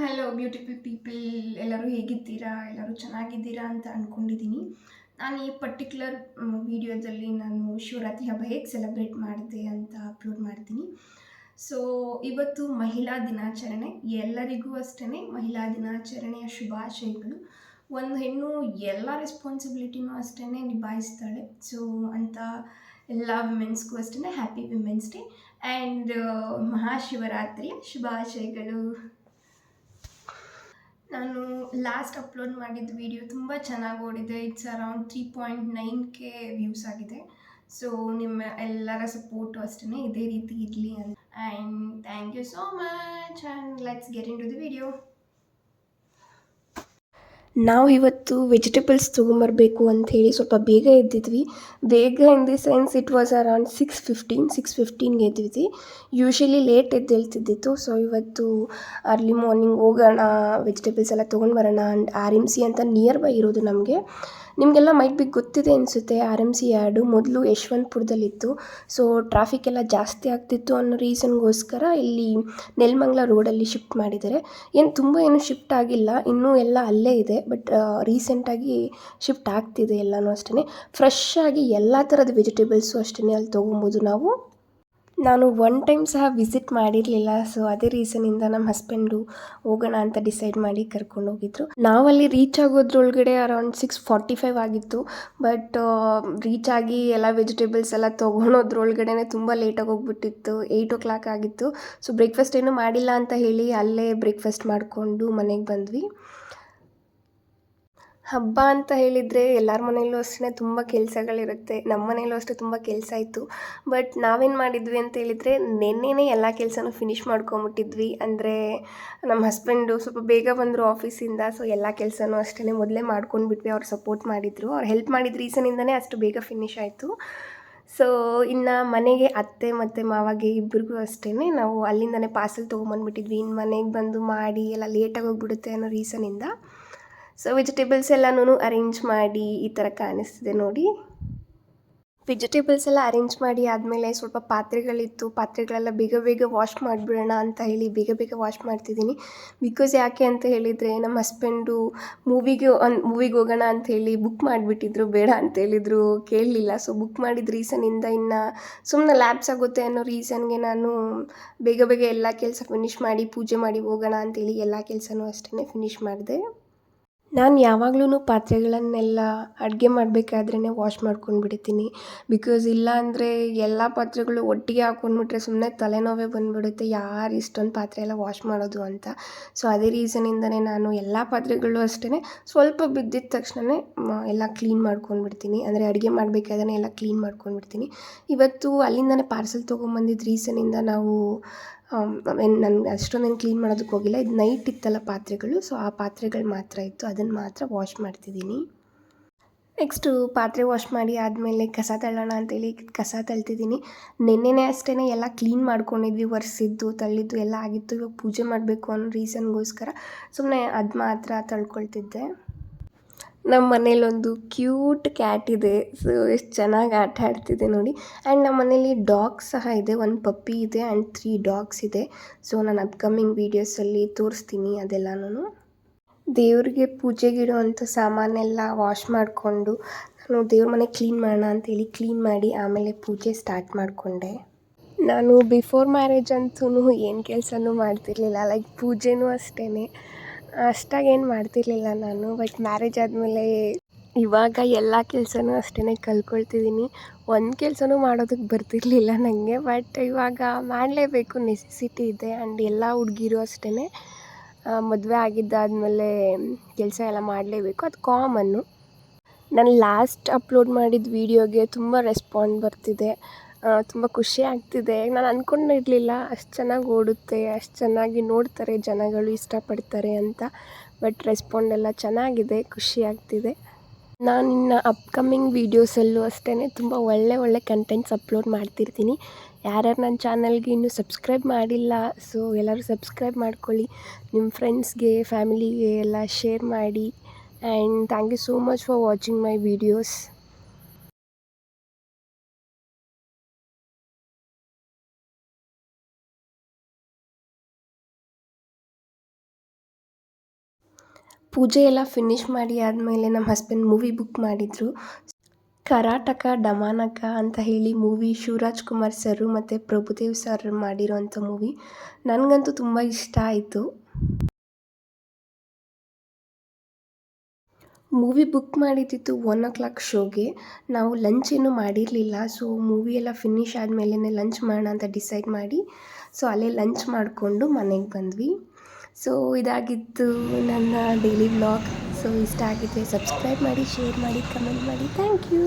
Hello beautiful people ಎಲ್ಲರೂ ಹೇಗಿದ್ದೀರಾ? ಎಲ್ಲರೂ ಚೆನ್ನಾಗಿದ್ದೀರಾ ಅಂತ ಅಂದ್ಕೊಂಡಿದ್ದೀನಿ ನಾನು ಈ ಪರ್ಟಿಕ್ಯುಲರ್ ವಿಡಿಯೋದಲ್ಲಿ ನಾನು ಶಿವರಾತ್ರಿ ಹಬ್ಬ ಹೇಗೆ ಸೆಲೆಬ್ರೇಟ್ ಮಾಡಿದೆ ಅಂತ ಅಪ್ಲೋಡ್ ಮಾಡ್ತೀನಿ. ಸೊ ಇವತ್ತು ಮಹಿಳಾ ದಿನಾಚರಣೆ. ಎಲ್ಲರಿಗೂ ಅಷ್ಟೇ ಮಹಿಳಾ ದಿನಾಚರಣೆಯ ಶುಭಾಶಯಗಳು. ಒಂದು ಹೆಣ್ಣು ಎಲ್ಲ ರೆಸ್ಪಾನ್ಸಿಬಿಲಿಟಿನೂ ಅಷ್ಟೇ ನಿಭಾಯಿಸ್ತಾಳೆ. ಸೊ ಅಂತ ಎಲ್ಲ ವಿಮೆನ್ಸ್ಗೂ ಅಷ್ಟೇ ಹ್ಯಾಪಿ ವಿಮೆನ್ಸ್ ಡೇ ಆ್ಯಂಡ್ ಮಹಾಶಿವರಾತ್ರಿಯ ಶುಭಾಶಯಗಳು. ನಾನು ಲಾಸ್ಟ್ ಅಪ್ಲೋಡ್ ಮಾಡಿದ ವಿಡಿಯೋ ತುಂಬ ಚೆನ್ನಾಗಿ ಓಡಿದೆ. It's around three point nine K views ಆಗಿದೆ. ಸೊ ನಿಮ್ಮ ಎಲ್ಲರ ಸಪೋರ್ಟು ಅಷ್ಟೇ ಇದೇ ರೀತಿ ಇರಲಿ ಅಂತ. And thank you so much and let's get into the video ನಾವು ಇವತ್ತು ವೆಜಿಟೇಬಲ್ಸ್ ತೊಗೊಂಬರ್ಬೇಕು ಹೇಳಿ ಸ್ವಲ್ಪ ಬೇಗ ಎದ್ದಿದ್ವಿ. ಬೇಗ in the sense it was around six fifteen six ಫಿಫ್ಟೀನ್ಗೆ ಎದ್ದಿದ್ವಿ. ಯೂಶಲಿ ಲೇಟ್ ಎದ್ದೇಳ್ತಿದ್ದಿತ್ತು ಸೊ ಇವತ್ತು ಅರ್ಲಿ ಮಾರ್ನಿಂಗ್ ಹೋಗೋಣ ವೆಜಿಟೇಬಲ್ಸ್ ಎಲ್ಲ ತೊಗೊಂಡು ಬರೋಣ ಆ್ಯಂಡ್ ಆರ್ ಎಂ ಸಿ ಅಂತ ನಿಯರ್ ಬೈ ಇರೋದು ನಮಗೆ. ನಿಮಗೆಲ್ಲ ಮೈಟ್ ಬಿ ಗೊತ್ತಿದೆ ಅನಿಸುತ್ತೆ. ಆರ್ ಎಂ ಸಿ ಯಾರ್ಡು ಮೊದಲು ಯಶವಂತಪುರದಲ್ಲಿತ್ತು. ಸೊ ಟ್ರಾಫಿಕ್ ಎಲ್ಲ ಜಾಸ್ತಿ ಆಗ್ತಿತ್ತು ಅನ್ನೋ ರೀಸನ್ಗೋಸ್ಕರ ಇಲ್ಲಿ ನೆಲಮಂಗ್ಲ ರೋಡಲ್ಲಿ ಶಿಫ್ಟ್ ಮಾಡಿದ್ದಾರೆ. ಏನು ತುಂಬ ಏನು ಶಿಫ್ಟ್ ಆಗಿಲ್ಲ. ಇನ್ನೂ ಎಲ್ಲ ಅಲ್ಲೇ ಇದೆ. ಬಟ್ ರೀಸೆಂಟಾಗಿ ಶಿಫ್ಟ್ ಆಗ್ತಿದೆ ಎಲ್ಲನೂ ಅಷ್ಟೇ ಫ್ರೆಶ್ ಆಗಿ ಎಲ್ಲ ಥರದ ವೆಜಿಟೇಬಲ್ಸು ಅಷ್ಟೇ ಅಲ್ಲಿ ತೊಗೊಬೋದು ನಾವು. ನಾನು ಒನ್ ಟೈಮ್ ಸಹ ವಿಸಿಟ್ ಮಾಡಿರಲಿಲ್ಲ. ಸೊ ಅದೇ ರೀಸನಿಂದ ನಮ್ಮ ಹಸ್ಬೆಂಡು ಹೋಗೋಣ ಅಂತ ಡಿಸೈಡ್ ಮಾಡಿ ಕರ್ಕೊಂಡು ಹೋಗಿದ್ರು. ನಾವಲ್ಲಿ ರೀಚ್ ಆಗೋದ್ರೊಳಗಡೆ ಅರೌಂಡ್ ಸಿಕ್ಸ್ ಫಾರ್ಟಿ ಫೈವ್ ಆಗಿತ್ತು ಬಟ್ ರೀಚ್ ಆಗಿ ಎಲ್ಲ ವೆಜಿಟೇಬಲ್ಸ್ ಎಲ್ಲ ತೊಗೊಳೋದ್ರೊಳಗಡೆ ತುಂಬ ಲೇಟಾಗಿ ಹೋಗ್ಬಿಟ್ಟಿತ್ತು. ಏಯ್ಟ್ ಓ ಕ್ಲಾಕ್ ಆಗಿತ್ತು. ಸೊ ಬ್ರೇಕ್ಫಾಸ್ಟ್ ಏನೂ ಮಾಡಿಲ್ಲ ಅಂತ ಹೇಳಿ ಅಲ್ಲೇ ಬ್ರೇಕ್ಫಾಸ್ಟ್ ಮಾಡಿಕೊಂಡು ಮನೆಗೆ ಬಂದ್ವಿ. ಹಬ್ಬ ಅಂತ ಹೇಳಿದರೆ ಎಲ್ಲರ ಮನೆಯಲ್ಲೂ ಅಷ್ಟೇ ತುಂಬ ಕೆಲಸಗಳಿರುತ್ತೆ. ನಮ್ಮ ಮನೆಯಲ್ಲೂ ಅಷ್ಟೇ ತುಂಬ ಕೆಲಸ ಇತ್ತು ಬಟ್ ನಾವೇನು ಮಾಡಿದ್ವಿ ಅಂತ ಹೇಳಿದರೆ ನಿನ್ನೆನೇ ಎಲ್ಲ ಕೆಲಸನೂ ಫಿನಿಷ್ ಮಾಡ್ಕೊಂಬಿಟ್ಟಿದ್ವಿ. ಅಂದರೆ ನಮ್ಮ ಹಸ್ಬೆಂಡು ಸ್ವಲ್ಪ ಬೇಗ ಬಂದರು ಆಫೀಸಿಂದ ಸೊ ಎಲ್ಲ ಕೆಲಸನೂ ಅಷ್ಟೇ ಮೊದಲೇ ಮಾಡ್ಕೊಂಡ್ಬಿಟ್ವಿ. ಅವ್ರು ಸಪೋರ್ಟ್ ಮಾಡಿದರು. ಅವ್ರು ಹೆಲ್ಪ್ ಮಾಡಿದ ರೀಸನಿಂದನೇ ಅಷ್ಟು ಬೇಗ ಫಿನಿಶ್ ಆಯಿತು. ಸೊ ಇನ್ನು ಮನೆಗೆ ಅತ್ತೆ ಮತ್ತು ಮಾವಾಗೆ ಇಬ್ಬರಿಗೂ ಅಷ್ಟೇ ನಾವು ಅಲ್ಲಿಂದನೇ ಪಾರ್ಸೆಲ್ ತೊಗೊಂಬಂದ್ಬಿಟ್ಟಿದ್ವಿ. ಇನ್ನು ಮನೆಗೆ ಬಂದು ಮಾಡಿ ಎಲ್ಲ ಲೇಟಾಗಿ ಹೋಗ್ಬಿಡುತ್ತೆ ಅನ್ನೋ ರೀಸನಿಂದ ಸೊ ವೆಜಿಟೇಬಲ್ಸ್ ಎಲ್ಲನೂ ಅರೇಂಜ್ ಮಾಡಿ ಈ ಥರ ಕಾಣಿಸ್ತಿದೆ ನೋಡಿ. ವೆಜಿಟೇಬಲ್ಸ್ ಎಲ್ಲ ಅರೇಂಜ್ ಮಾಡಿ ಆದಮೇಲೆ ಸ್ವಲ್ಪ ಪಾತ್ರೆಗಳಿತ್ತು. ಪಾತ್ರೆಗಳೆಲ್ಲ ಬೇಗ ಬೇಗ ವಾಶ್ ಮಾಡಿಬಿಡೋಣ ಅಂತ ಹೇಳಿ ಬೇಗ ಬೇಗ ವಾಶ್ ಮಾಡ್ತಿದ್ದೀನಿ. ಬಿಕಾಸ್ ಯಾಕೆ ಅಂತ ಹೇಳಿದರೆ ನಮ್ಮ ಹಸ್ಬೆಂಡು ಮೂವಿಗೆ ಮೂವಿಗೆ ಹೋಗೋಣ ಅಂತ ಹೇಳಿ ಬುಕ್ ಮಾಡಿಬಿಟ್ಟಿದ್ರು. ಬೇಡ ಅಂತ ಹೇಳಿದ್ರು. ಕೇಳಲಿಲ್ಲ. ಸೊ ಬುಕ್ ಮಾಡಿದ ರೀಸನಿಂದ ಇನ್ನು ಸುಮ್ಮನೆ ಲ್ಯಾಬ್ಸ್ ಆಗುತ್ತೆ ಅನ್ನೋ ರೀಸನ್ಗೆ ನಾನು ಬೇಗ ಬೇಗ ಎಲ್ಲ ಕೆಲಸ ಫಿನಿಷ್ ಮಾಡಿ ಪೂಜೆ ಮಾಡಿ ಹೋಗೋಣ ಅಂತೇಳಿ ಎಲ್ಲ ಕೆಲಸನೂ ಅಷ್ಟೇ ಫಿನಿಷ್ ಮಾಡಿದೆ. ನಾನು ಯಾವಾಗ್ಲೂ ಪಾತ್ರೆಗಳನ್ನೆಲ್ಲ ಅಡುಗೆ ಮಾಡಬೇಕಾದ್ರೇ ವಾಶ್ ಮಾಡ್ಕೊಂಡು ಬಿಡ್ತೀನಿ ಬಿಕಾಸ್ ಇಲ್ಲ ಅಂದರೆ ಎಲ್ಲ ಪಾತ್ರೆಗಳು ಒಟ್ಟಿಗೆ ಹಾಕೊಂಡ್ಬಿಟ್ರೆ ಸುಮ್ಮನೆ ತಲೆನೋವೇ ಬಂದುಬಿಡುತ್ತೆ. ಯಾರು ಇಷ್ಟೊಂದು ಪಾತ್ರೆ ಎಲ್ಲ ವಾಶ್ ಮಾಡೋದು ಅಂತ. ಸೊ ಅದೇ ರೀಸನಿಂದನೇ ನಾನು ಎಲ್ಲ ಪಾತ್ರೆಗಳು ಅಷ್ಟೇ ಸ್ವಲ್ಪ ಬಿದ್ದಿದ ತಕ್ಷಣವೇ ಎಲ್ಲ ಕ್ಲೀನ್ ಮಾಡ್ಕೊಂಡು ಬಿಡ್ತೀನಿ ಅಂದರೆ ಅಡುಗೆ ಮಾಡಬೇಕಾದ್ರೆ ಎಲ್ಲ ಕ್ಲೀನ್ ಮಾಡ್ಕೊಂಡು ಬಿಡ್ತೀನಿ ಇವತ್ತು ಅಲ್ಲಿಂದನೇ ಪಾರ್ಸೆಲ್ ತೊಗೊಂಬಂದಿದ್ದ ರೀಸನಿಂದ ನಾವು ನನ್ಗೆ ಅಷ್ಟೊಂದೇನು ಕ್ಲೀನ್ ಮಾಡೋದಕ್ಕೆ ಹೋಗಿಲ್ಲ. ಇದು ನೈಟ್ ಇತ್ತಲ್ಲ ಪಾತ್ರೆಗಳು ಸೊ ಆ ಪಾತ್ರೆಗಳು ಮಾತ್ರ ಇತ್ತು. ಅದನ್ನು ಮಾತ್ರ ವಾಶ್ ಮಾಡ್ತಿದ್ದೀನಿ. ನೆಕ್ಸ್ಟು ಪಾತ್ರೆ ವಾಶ್ ಮಾಡಿ ಆದಮೇಲೆ ಕಸ ತಳ್ಳೋಣ ಅಂತೇಳಿ ಕಸ ತಳ್ತಿದ್ದೀನಿ. ನಿನ್ನೆನೇ ಅಷ್ಟೇ ಎಲ್ಲ ಕ್ಲೀನ್ ಮಾಡ್ಕೊಂಡಿದ್ವಿ. ಒರೆಸಿದ್ದು, ತಳ್ಳಿದ್ದು ಎಲ್ಲ ಆಗಿತ್ತು. ಇವಾಗ ಪೂಜೆ ಮಾಡಬೇಕು ಅನ್ನೋ ರೀಸನ್ಗೋಸ್ಕರ ಸುಮ್ಮನೆ ಅದು ಮಾತ್ರ ತಳ್ಕೊಳ್ತಿದ್ದೆ. ನಮ್ಮ ಮನೇಲೊಂದು ಕ್ಯೂಟ್ ಕ್ಯಾಟ್ ಇದೆ. ಸೊ, ಎಷ್ಟು ಚೆನ್ನಾಗಿ ಆಟ ಆಡ್ತಿದೆ ನೋಡಿ. ಆ್ಯಂಡ್ ನಮ್ಮ ಮನೇಲಿ ಡಾಗ್ಸ್ ಸಹ ಇದೆ. ಒಂದು ಪಪ್ಪಿ ಇದೆ ಆ್ಯಂಡ್ ತ್ರೀ ಡಾಗ್ಸ್ ಇದೆ. ಸೊ, ನಾನು ಅಪ್ಕಮಿಂಗ್ ವೀಡಿಯೋಸಲ್ಲಿ ತೋರಿಸ್ತೀನಿ ಅದೆಲ್ಲನೂ ದೇವ್ರಿಗೆ ಪೂಜೆಗಿಡುವಂಥ ಸಾಮಾನೆಲ್ಲ ವಾಶ್ ಮಾಡಿಕೊಂಡು ನಾನು ದೇವ್ರ ಮನೆ ಕ್ಲೀನ್ ಮಾಡೋಣ ಅಂತೇಳಿ ಕ್ಲೀನ್ ಮಾಡಿ ಆಮೇಲೆ ಪೂಜೆ ಸ್ಟಾರ್ಟ್ ಮಾಡಿಕೊಂಡೆ. ನಾನು ಬಿಫೋರ್ ಮ್ಯಾರೇಜ್ ಅಂತೂ ಏನು ಕೆಲಸನೂ ಮಾಡ್ತಿರ್ಲಿಲ್ಲ. ಲೈಕ್ ಪೂಜೆನೂ ಅಷ್ಟೇ ಅಷ್ಟಾಗೇನು ಮಾಡ್ತಿರ್ಲಿಲ್ಲ ನಾನು ಬಟ್ ಮ್ಯಾರೇಜ್ ಆದಮೇಲೆ ಇವಾಗ ಎಲ್ಲ ಕೆಲಸನೂ ಅಷ್ಟೇ ಕಲ್ತ್ಕೊಳ್ತಿದ್ದೀನಿ ಒಂದು ಕೆಲಸನೂ ಮಾಡೋದಕ್ಕೆ ಬರ್ತಿರಲಿಲ್ಲ ನನಗೆ ಬಟ್ ಇವಾಗ ಮಾಡಲೇಬೇಕು ನೆಸೆಸಿಟಿ ಇದೆ ಆ್ಯಂಡ್ ಎಲ್ಲ ಹುಡುಗಿರು ಅಷ್ಟೇ ಮದುವೆ ಆಗಿದ್ದಾದಮೇಲೆ ಕೆಲಸ ಎಲ್ಲ ಮಾಡಲೇಬೇಕು, ಅದು ಕಾಮನ್ನು ನಾನು ಲಾಸ್ಟ್ ಅಪ್ಲೋಡ್ ಮಾಡಿದ ವೀಡಿಯೋಗೆ ತುಂಬ ರೆಸ್ಪಾಂಡ್ ಬರ್ತಿದೆ. ತುಂಬ ಖುಷಿ ಆಗ್ತಿದೆ. ನಾನು ಅಂದ್ಕೊಂಡಿರಲಿಲ್ಲ ಅಷ್ಟು ಚೆನ್ನಾಗಿ ಓಡುತ್ತೆ, ಅಷ್ಟು ಚೆನ್ನಾಗಿ ನೋಡ್ತಾರೆ ಜನಗಳು, ಇಷ್ಟಪಡ್ತಾರೆ ಅಂತ. ಬಟ್ ರೆಸ್ಪಾಂಡ್ ಎಲ್ಲ ಚೆನ್ನಾಗಿದೆ, ಖುಷಿ ಆಗ್ತಿದೆ. ನಾನು ಇನ್ನು ಅಪ್ಕಮಿಂಗ್ ವೀಡಿಯೋಸಲ್ಲೂ ಅಷ್ಟೇ ತುಂಬ ಒಳ್ಳೆ ಒಳ್ಳೆ ಕಂಟೆಂಟ್ಸ್ ಅಪ್ಲೋಡ್ ಮಾಡ್ತಿರ್ತೀನಿ. ಯಾರ್ಯಾರು ನನ್ನ ಚಾನಲ್ಗೆ ಇನ್ನೂ ಸಬ್ಸ್ಕ್ರೈಬ್ ಮಾಡಿಲ್ಲ ಸೊ ಎಲ್ಲರೂ ಸಬ್ಸ್ಕ್ರೈಬ್ ಮಾಡ್ಕೊಳ್ಳಿ. ನಿಮ್ಮ ಫ್ರೆಂಡ್ಸ್ಗೆ ಫ್ಯಾಮಿಲಿಗೆ ಎಲ್ಲ ಶೇರ್ ಮಾಡಿ. And thank you so much for watching my videos ಪೂಜೆ ಎಲ್ಲ ಫಿನಿಶ್ ಮಾಡಿ ಆದಮೇಲೆ ನಮ್ಮ ಹಸ್ಬೆಂಡ್ ಮೂವಿ ಬುಕ್ ಮಾಡಿದರು. ಕರಾಟಕ, ಡಮಾನಕ ಅಂತ ಹೇಳಿ ಮೂವಿ ಶಿವರಾಜ್ ಕುಮಾರ್ ಸರ್ ಮತ್ತು ಪ್ರಭುದೇವ್ ಸರ್ ಮಾಡಿರೋಂಥ ಮೂವಿ ನನಗಂತೂ ತುಂಬ ಇಷ್ಟ ಆಯಿತು. ಮೂವಿ ಬುಕ್ ಮಾಡಿದ್ದಿತ್ತು ಒನ್ ಓ ಕ್ಲಾಕ್ ಶೋಗೆ ನಾವು ಲಂಚ್ ಏನೂ ಮಾಡಿರಲಿಲ್ಲ ಸೊ ಮೂವಿ ಎಲ್ಲ ಫಿನಿಶ್ ಆದಮೇಲೆ ಲಂಚ್ ಮಾಡೋಣ ಅಂತ ಡಿಸೈಡ್ ಮಾಡಿ. ಸೊ ಅಲ್ಲೇ ಲಂಚ್ ಮಾಡಿಕೊಂಡು ಮನೆಗೆ ಬಂದ್ವಿ. ಸೊ ಇದಾಗಿತ್ತು ನನ್ನ ಡೈಲಿ ವ್ಲಾಗ್ ಸೊ ಇಷ್ಟ ಆಗಿದ್ದರೆ ಸಬ್ಸ್ಕ್ರೈಬ್ ಮಾಡಿ ಶೇರ್ ಮಾಡಿ ಕಮೆಂಟ್ ಮಾಡಿ. Thank you